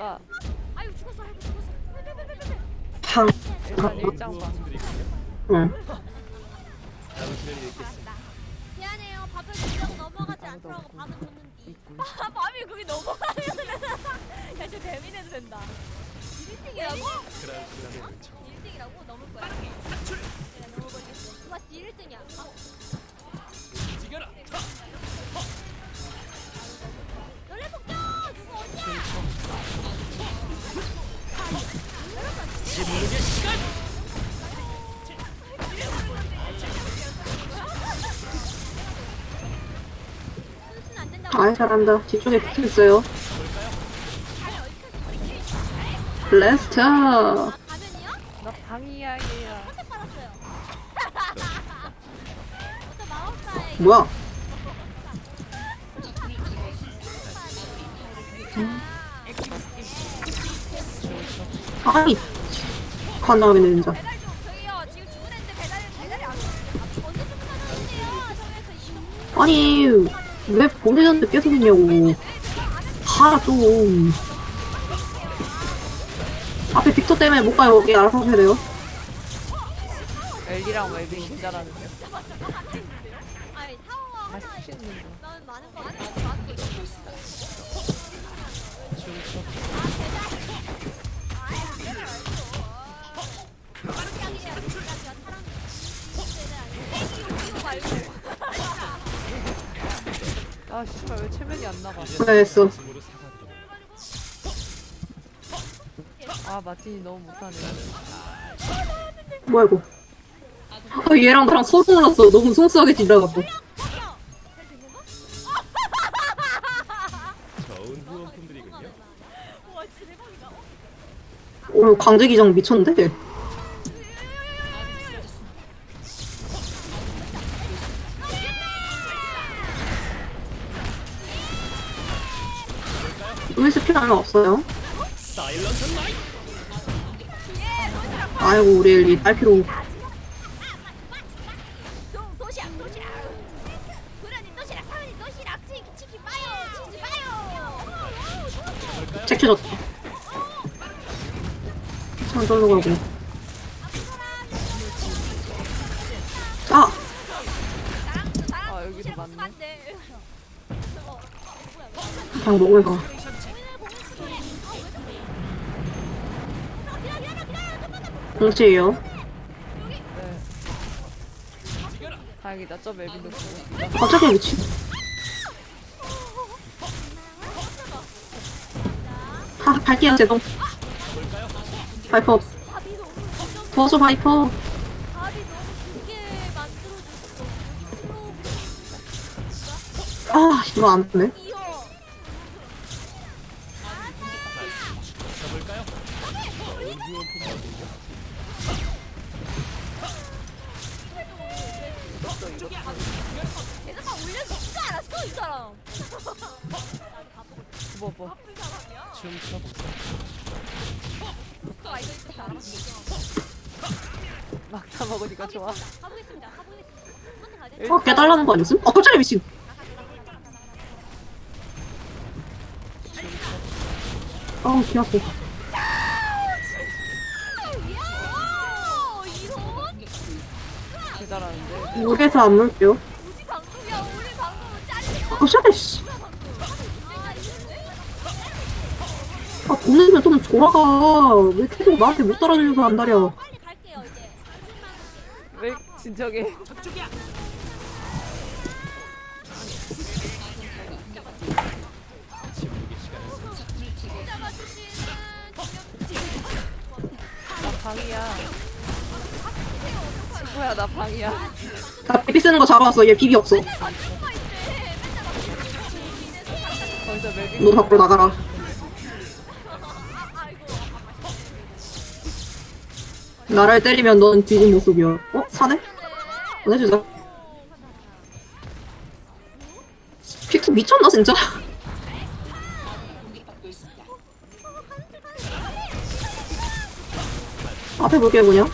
하다가 아유 죽었어 아이고 죽었어. 빼빼빼빼빼 팡. 일단 일장 봐. 응. 미안해요. 밥을 주려고 넘어가지 않더라고 밥은 줬는데. 밥이 거기 넘어가면은 야저 대민해도 된다. 1등이라고? 1등이라고? 넘을 거야. 내가 넘어버리겠어. 맞지 1등이야. 아. 연례 아이 잘한다. 뒤쪽에 붙어 있어요. 블래스터. 나 방이야기야. 뭐야? 아니. 진짜. 언제 주문하는데요? 저기서 아니 왜 보내줬는데 계속 있냐고. 가 좀. 앞에 빅터 때문에 못 가요. 여기 알아서 하셔야 돼요. 엘리랑 진짜라는데. 맛있는 거. 나는 많 아 씨발 왜 체면이 안 나가? 왜 했어? 아 마틴이 너무 못하네. 뭐야 이거? 아, 얘랑 나랑 서로 놀랐어. 너무 송수하게. 좋은 후원품들이군요. 대박이다. 오늘 강제기장 미쳤는데. 루이스 필요는 없어요. 사일런트 나이트. 아이고 우리 엘리 딸피로 공치예요. 네. 다행이다. 저 웰빙도 보고. 갑자기 미친. 아, 갈게요, 제동. 바이퍼. 도와줘, 바이퍼. 밥이 너무 깊게 만들어줬어 슬로우 아, 이거 안 되네. 뭐 뭐. 바쁜 사람이야 춤춰보세요. 또 알고 있을 줄 알았어 막타 먹으니까 좋아. 어, 깨달라는 거 아니었음? 어, 깜짝이야, 미친. 아, 귀 아파. 야 이런 대단한데. 목에서 안 물게요. 우리 우리 아, 깜짝이야, 씨. 아, 보내면 좀 돌아가. 왜 계속 나한테 못 따라주려고. 빨리 갈게요 이제 왜 진정해? 나 방이야. 친구야 나 방이야. 나 비비 쓰는 거 잡아왔어. 얘 비비 없어. 너 밖으로 나가라. 나를 때리면 넌 뒤진 모습이야. 어? 사네? 보내주자. 픽트 미쳤나, 진짜? 앞에 볼게요, 그냥.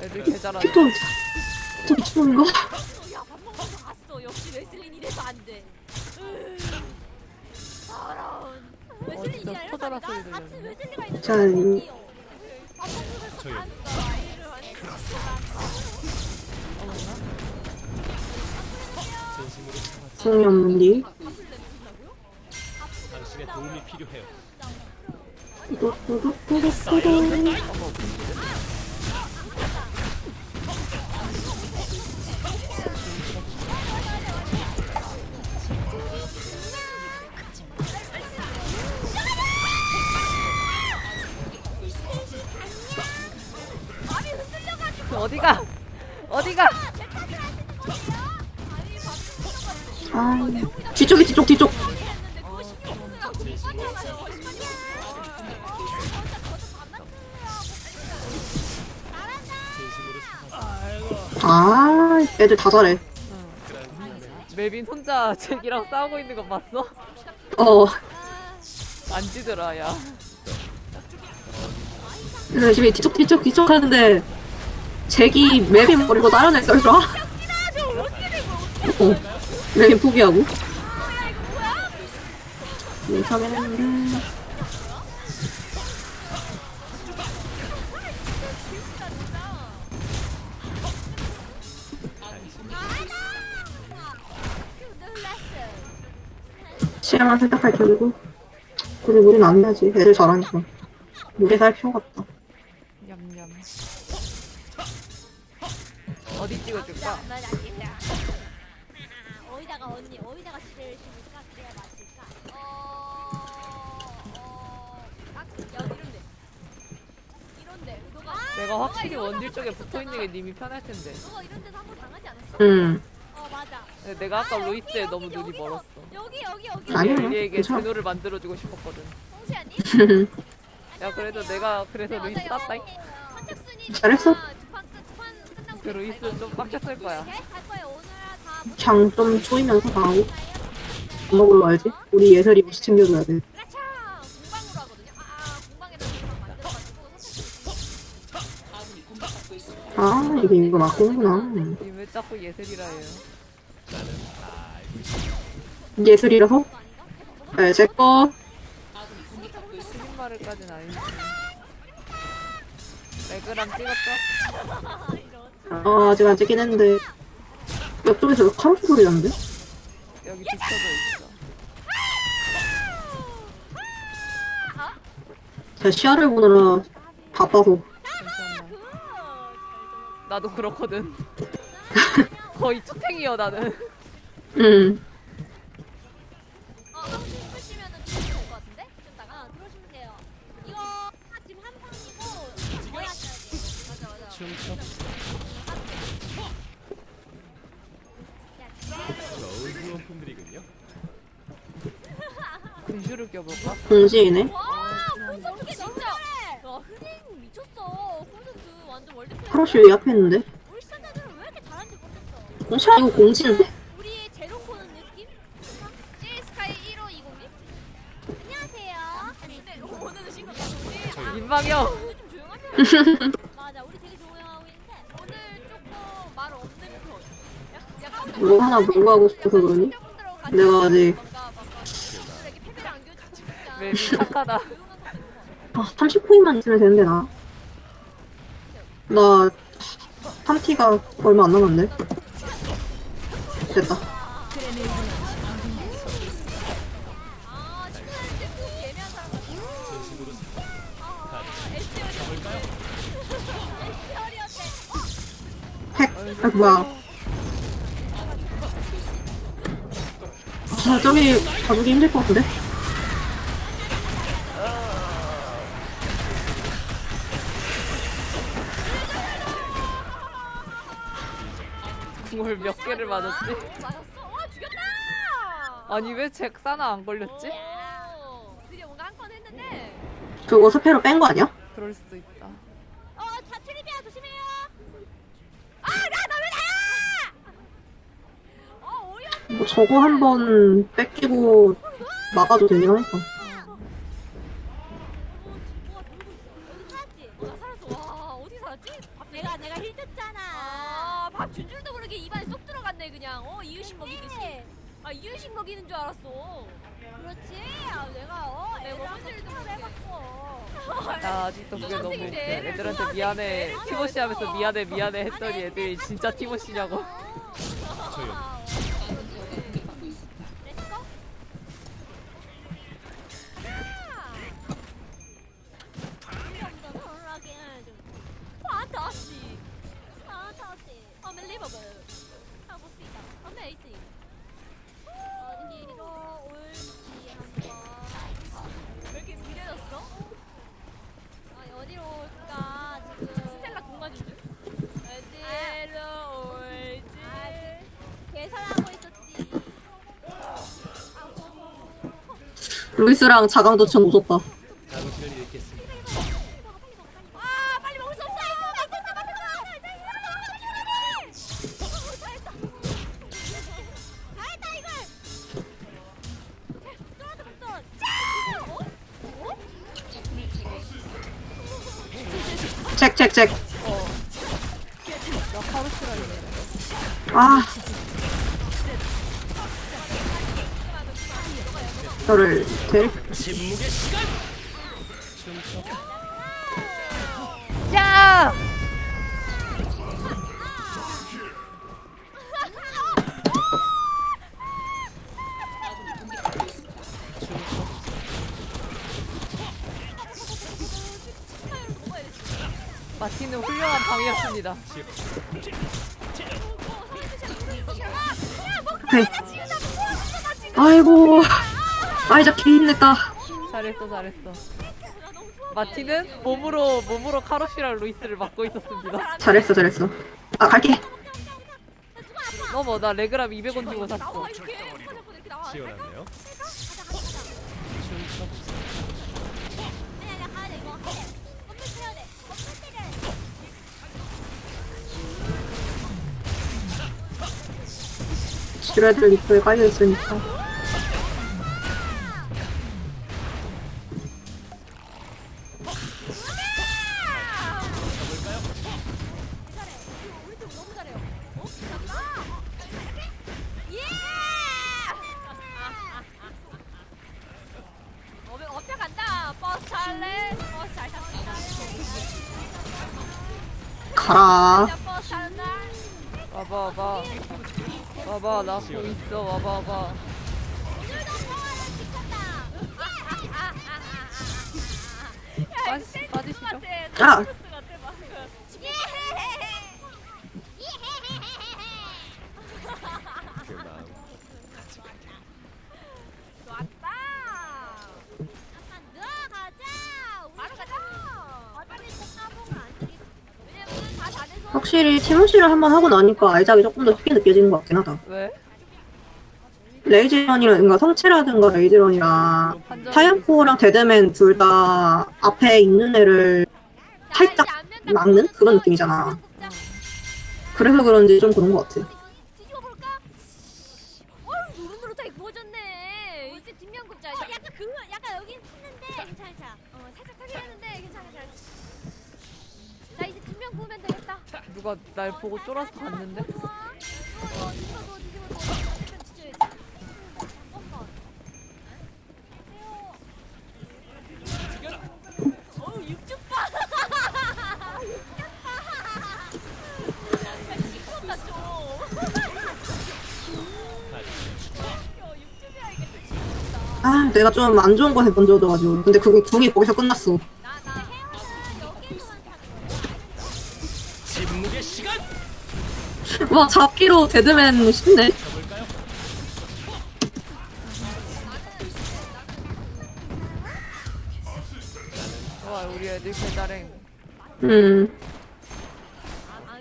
웰빙 개 잘하네. 저 미친놈인가? 야 밥 먹으러 갔어 역시 레슬링 이래서 안 돼 으면서 저요. 가는 거야. 진심으로 사과드립니다. 성이 없는디. 당신의 도움이 필요해요. 뚜두두두두두두. 고 잘한다 진심으로 사과드립니다. 아, 애들 다 잘해. 멜빈 혼자 잭이랑 싸우고 있는 거 봤어? 어. 안 지더라 야. 열심히 뒤쪽 뒤쪽 뒤쪽 하는데 잭이 맵인 버리고 다른 애 썰더라. 어. 맵인 포기하고. 네, 참했는데. 시야만 생각할 결국. 근데 우린 안 되지. 애들 잘하니까. 우리 살 필요가 없다. 냠냠. 어디 찍어줄까? 맞아 알겠다 어디다가 언니 어디다가 지를 심을까 그래야 맞을까 여기 이런데 이런데 너가 내가 확실히 원딜 쪽에 붙어 있는 게 님이 편할 텐데. 너가 이런 데서 한번 당하지 않았어? 응. 어 맞아 근데 내가 아까 아, 루이스에 여기, 너무 여기, 눈이 여기서- 멀었어. 여기 여기 여기 아니야. 리에게 괜찮아. 제노를 만들어주고 싶었거든. 홍시아님 야 그래도 내가 그래서 루이스 땄다잉. 선착순이 잘했어. 그 루이스 좀 빡쳤을 거야. 갈 거예요 오늘 다 그냥 좀 쪼이면서 당하고. 밥 먹으러 와야지. 우리 예설이 무시 챙겨줘야 돼. 아, 이게 이거 맞고구나. 님왜 자꾸 예슬이라 해요. 예술이라서? 네, 제 거. 틀린 말을까진 아니지. 레그랑 찍었어? 아, 아직 안 찍긴 했는데. 옆쪽에서 카로스 소리 나는데? 여기 디스터도 있어. 제가 시야를 보느라 바빠서. 괜찮아. 나도 그렇거든. 거의 투탱이여 나는. 응. 근슈를 껴볼까? 공지이네. 와, 콘서트 진짜. 와, 흥행 미쳤어. 콘서트 완전 월드클래스. 카로스 여기 앞에 있는데. 우리 시청자들은 왜 이렇게 잘하는지 모르겠어. 공시야, 이거 공지인데? 우리의 제로코는 느낌? 제이스카이 1520님? 안녕하세요. 근데 오늘은 신고 우리 민망형. 오늘 좀 조용하세요. 맞아, 우리 되게 조용하고 있는데 오늘 조금 말 없는 편. 약- 약간 뭐 하나 물어하고 싶어서 그러니? 내가 아직, 멜빈 착하다. 아, 30포인만 있으면 되는데, 나. 나, 3티가 얼마 안 남았네. 됐다. 핵, 아, 뭐야. 아, 저기 가주기 힘들 것 같은데? 개를 맞았지? 맞았어? 와, 죽였다! 아니 왜 잭사나 안 걸렸지? 오, 드디어 뭔가 한 건 했는데. 그거 스페로 뺀 거 아니야? 그럴 수도 있다. 어, 자, 트리비아 조심해요. 아, 나, 나 왜! 어, 어이없네. 뭐 저거 한번 뺏기고 막아도 되긴 하니까. 어, 뭐가 돌고 있어. 어디 살았지? 어, 나 살았어. 와, 어디 살았지? 밥 내가, 내가 힐 뜯잖아. 아, 밥 준 줄도 모르게 입안에 쏙 들어갔네, 그냥. 어, 이유식 먹이듯이. 아, 이유식 먹이는 줄 알았어. 그렇지. 아, 내가, 어, 왜 워머질도 해봤어. 나 아직도 그게 너무 웃겨. 애들한테 미안해. 티모시 하면서 미안해 미안해 했더니 애들이 진짜 티모시냐고. 조용. 렛츠고. Fantastic. Fantastic. Unbelievable. 가봅시다. Amazing. 어디로 올지 한번. 왜 이렇게 느려졌어? 아, 어디로 올까 지금. 스텔라 공간 중. 어디로 올지. 계산하고 있었지. 루이스랑 자강도청 오졌다. 잭. 아. 저를 될. 야! 마틴은 훌륭한 방이었습니다. 네. 아이고. 아이작 개 힘냈다. 잘했어, 잘했어. 마틴은 몸으로 몸으로 카로시랑 루이스를 막고 있었습니다. 잘했어, 잘했어. 아, 갈게. 어머, 나 레그람 200원 주고 샀어. 시원하네요. 슈레드 리플에 깔려있으니까. 간다 버스 버스 잘 탔습니다 가라. 자, 버스 와봐, 와봐. 와봐, 나 공 있어. 와봐, 와봐. 빠지, 빠지시죠. 아. 확실히 티모시를 한번 하고 나니까 아이작이 조금 더 쉽게 느껴지는 것 같긴 하다. 왜? 레이즈런이라든가 성체라든가 레이즈런이랑 타이언포랑 데드맨 둘 다 앞에 있는 애를 살짝 막는 그런 느낌이잖아. 그래서 그런지 좀 그런 것 같아. 육즙이야 이게 또 시끄럽다. 아, 내가 좀 안 좋은 거 해본 적도 가지고. 근데 그게 궁이 거기서 끝났어. 와, 잡기로 데드맨 쉽네. 와, 우리 애들 개잘행. 음.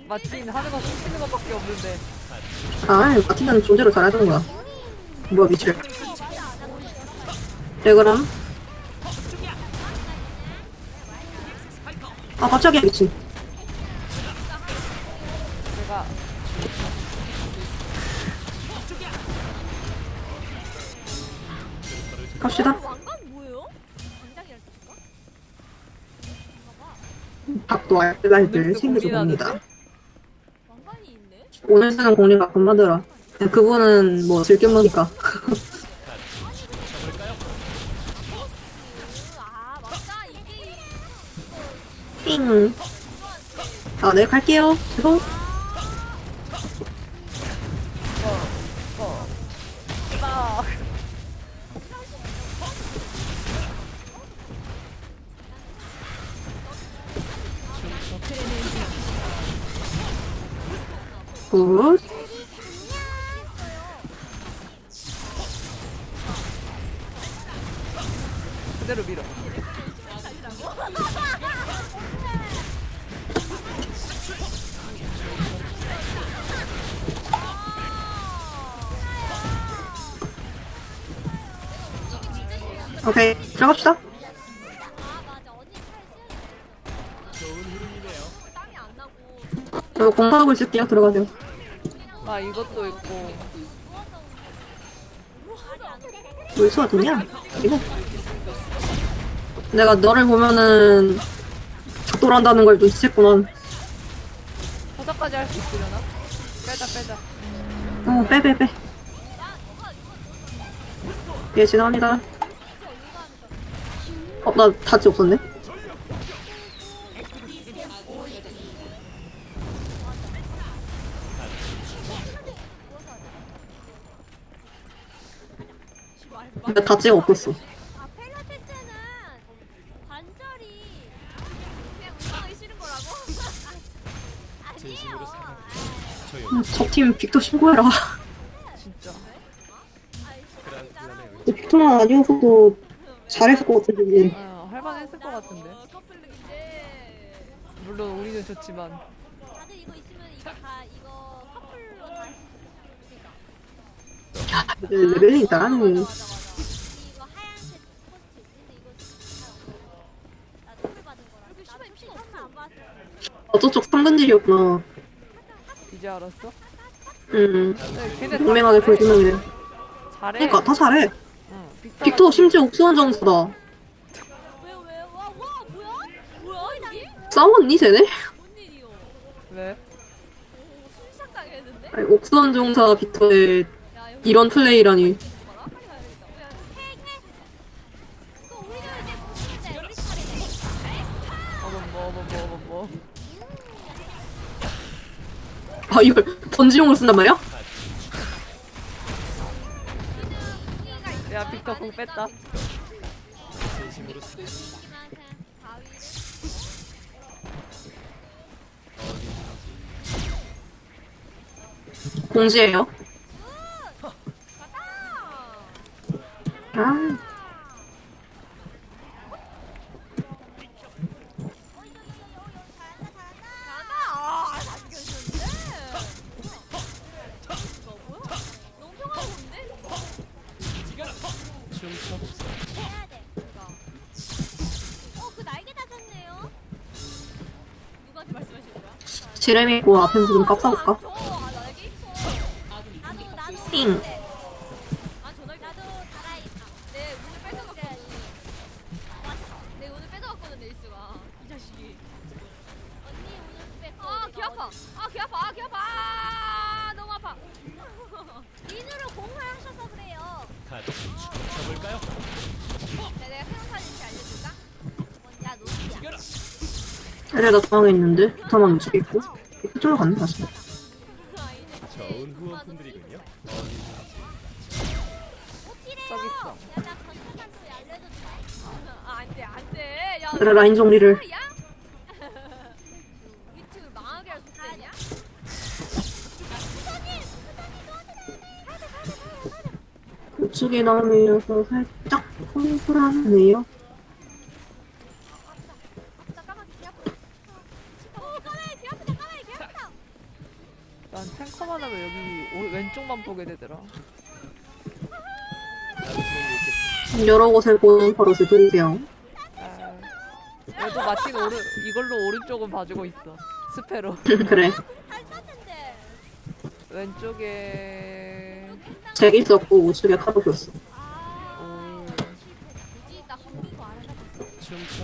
마틴 하는 거 훔치는 것밖에 없는데. 아, 마틴은 존재로 잘하던 거야. 뭐야, 미칠. 네, 그럼. 아, 갑자기 미친. 갑시다. 밥도 알뜰알뜰 챙겨서 봅니다. 오늘 쓰는 공리가 금마더라. 그분은 뭐 즐겨 먹으니까. 으, 아, 네, 갈게요. 죄송. 굿. 그대로 밀어. 오케이. 들어갑시다. 공부하고 있을게요. 들어가세요. 아 이것도 있고. 왜 수가 되냐? 이거. 내가 너를 보면은 작돌한다는 걸 눈치챘구만. 포자까지 할 수 있으려나? 빼자 빼자. 어, 빼, 빼, 빼. 예, 지나갑니다. 어, 나 다치 없었네. 나 다치가 없었어. 아 필라테스는 관절이 그냥 운동하기 싫은 거라고? 아, 진심으로 아니에요 생각해. 조용. 음, 저팀 빅터 신고해라. 진짜. 빅터만 아니었어도 잘했을 것 같은데. 아, 할만했을 것 같은데. 어, 물론 우리는 좋지만. 다들 이거 있으면 이거 다 이거 커플로 다 이제 레벨이 나가는 맞아 맞아 어, 저쪽 상근질이었구나. 이제 알았어? 음, 네, 걔네 다 분명하게 잘해. 보여주는데. 잘해. 그니까, 다 잘해. 응, 빅터가 빅터 심지어 옥수원 정수다. 왜 왜 와 와 뭐야 뭐야 이게 싸웠니, 쟤네? 뭔 일이요 왜? 오 순삭 당했는데 아니, 옥수원 정사 빅터의 야 이런 플레이라니. 아, 이걸 번지용으로 쓴단 말이야? 야 빅터 공 뺐다. 공지예요. 아, 가 생각하는지 알려줄까? 야, 노스야. 그래, 나 있는데. 부타만 움직이고. 그쪽으로 갔네, 다시. 좋은 후원분들이군요. 저기 있어. 아, 안 돼, 안 돼. 야, 그래, 라인 정리를. 야? 망하게 할! 우측에 나오면서 살짝 콩쿨하네요. 난 탱커만 하면 여기 오, 왼쪽만 보게 되더라. 여러 곳에 보는 버릇을 들이세요. 아, 그래도 마틴 오른 이걸로 오른쪽은 봐주고 있어. 스페로. 그래. 왼쪽에 잭 있었고, 우측에 오. 춤춰.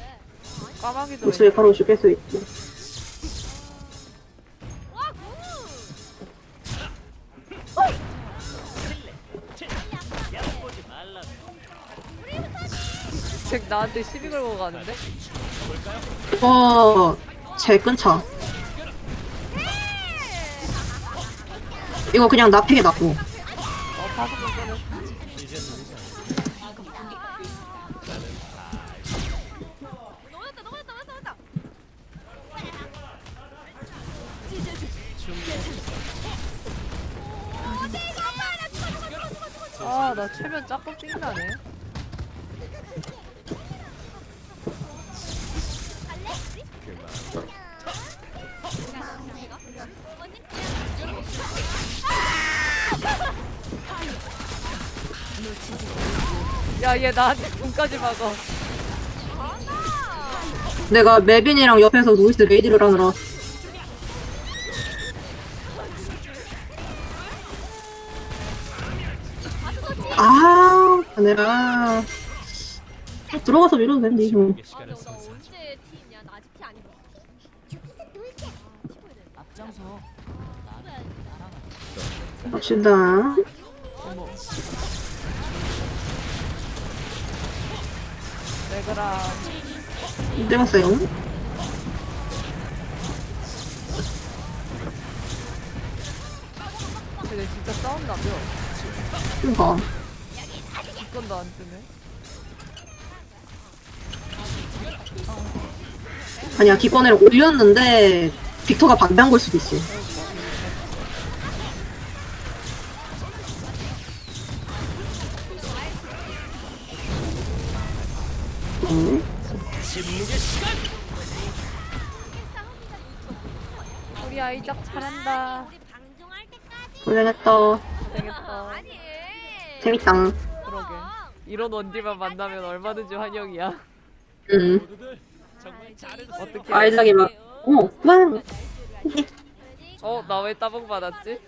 왜? 까마귀도 우측에 왼쪽. 카도 깰수 있고. 나한테 시비 걸고 가는데? 이거 제 끊쳐. 이거 그냥 나팩에 놔둬. 어 넘어졌다 아나 최면 짝꿍 띵나네 야 얘 나한테 군까지 막어 내가 메빈이랑 옆에서 노이스 레이디를 하느라. 아, 내가 들어가서 밀어도 되는데, 이거. 아, 갑시다. 레그라 떼봤어요. 쟤네 진짜 싸운다며 이거. 이건도 안 뜨네 아니야, 기권을 올렸는데, 빅터가 반대한 걸 수도 있어. 고생했다. 되겠다 아니. 재밌다. 그러게 이런 원딜만 만나면 얼마든지 환영이야 잘해줬어. 어떻게 아이작이 막, 어, 그만. 어나 왜 따봉 받았지?